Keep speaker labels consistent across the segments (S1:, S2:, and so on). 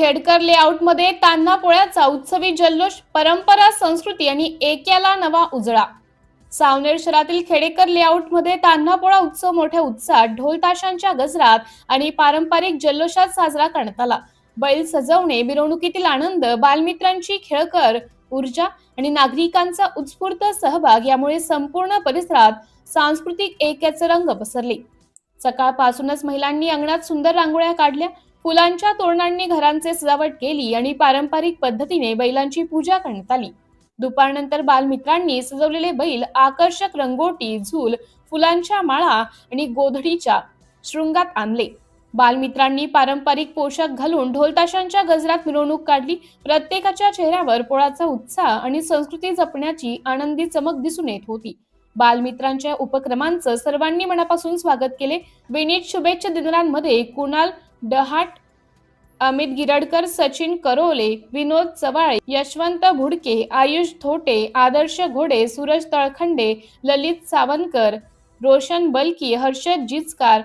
S1: खेडकर लेआउटमध्ये तान्हा पोळ्याचा उत्सवी जल्लोष परंपरा संस्कृती आणि एक्याला नवा उजळा. सावनेर शहरातील खेडेकर लेआउटमध्ये तान्हा पोळा उत्सव मोठ्या उत्साहात ढोल ताशांच्या गजरात आणि पारंपरिक जल्लोषात साजरा करण्यात आला. बैल सजवणे मिरवणुकीतील आनंद बालमित्रांची खेळकर ऊर्जा आणि नागरिकांचा उत्स्फूर्त सहभाग यामुळे संपूर्ण परिसरात सांस्कृतिक ऐक्याचे रंग पसरले. सकाळपासूनच महिलांनी अंगणात सुंदर रांगोळ्या काढल्या फुलांच्या तोरणांनी घरांचे सजावट केली आणि पारंपरिक पद्धतीने बैलांची पूजा करण्यात आली. दुपारनंतर बालमित्रांनी सजवलेले बैल आकर्षक रंगोटी झूल फुलांच्या माळा आणि गोधडीच्या शृंगात आणले. बालमित्रांनी पारंपरिक पोशाख घालून ढोलताशांच्या गजरात मिरवणूक काढली. प्रत्येकाच्या चेहऱ्यावर पोळाचा उत्साह आणि संस्कृती जपण्याची आनंदी चमक दिसून येत होती. बालमित्रांच्या उपक्रमांचं सर्वांनी मनापासून स्वागत केले. विनीत शुभेच्छा दिनांमध्ये कुणाल डहाट अमित गिरडकर सचिन करोले विनोद चवाळे यशवंत भुडके आयुष थोटे आदर्श घोडे सूरज तळखंडे ललित सावंतकर रोशन बलकी हर्षद जिचकार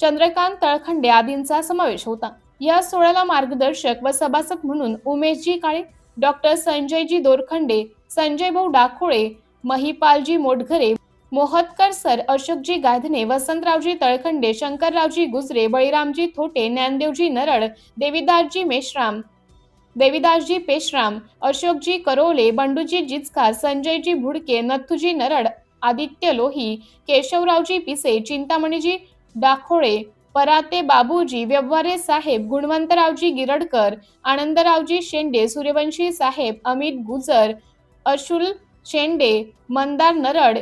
S1: चंद्रकांत तळखंडे आदींचा समावेश होता. या सोहळ्याला मार्गदर्शक व सभासद म्हणून उमेशजी काळे डॉक्टर संजयजी दोरखंडे संजय भाऊ डाखोळे महिपालजी मोटघरे मोहतकर सर अशोकजी गाधने वसंतरावजी तळखंडे शंकररावजी गुजरे बळीरामजी थोटे ज्ञानदेवजी नरड देविदासजी मेश्राम देविदासजी पेशराम अशोकजी करोले बंडूजी जिचकार संजयजी भुडके नथुजी नरड आदित्य लोही केशवरावजी पिसे चिंतामणीजी डाखोळे पराते बाबूजी व्यवहारे साहेब गुणवंतरावजी गिरडकर आनंदरावजी शेंडे सूर्यवंशी साहेब अमित गुजर अशुल शेंडे मंदार नरड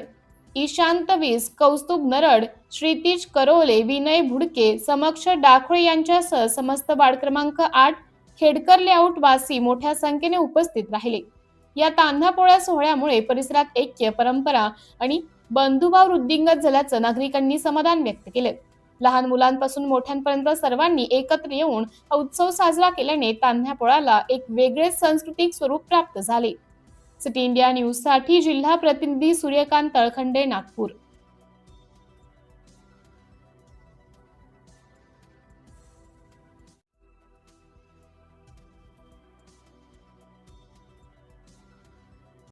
S1: ईशांत वीस कौस्तुभ नरड श्रीतीज करोले विनय भुडके समक्ष डाखोळे यांच्यासह समस्त वार्ड क्रमांक आठ खेडकर लेआउट वासी मोठ्या संख्येने उपस्थित राहिले. या तांधापोळ्या सोहळ्यामुळे परिसरात ऐक्य परंपरा आणि बंधुभाव वृद्धिंगत झाल्याचं नागरिकांनी समाधान व्यक्त केले. लहान मुलांपासून मोठ्यांपर्यंत सर्वांनी एकत्र येऊन हा उत्सव साजरा केल्याने तान्ह्या पोळाला एक वेगळेच सांस्कृतिक स्वरूप प्राप्त झाले. सिटी इंडिया न्यूजसाठी जिल्हा प्रतिनिधी सूर्यकांत तळखंडे नागपूर.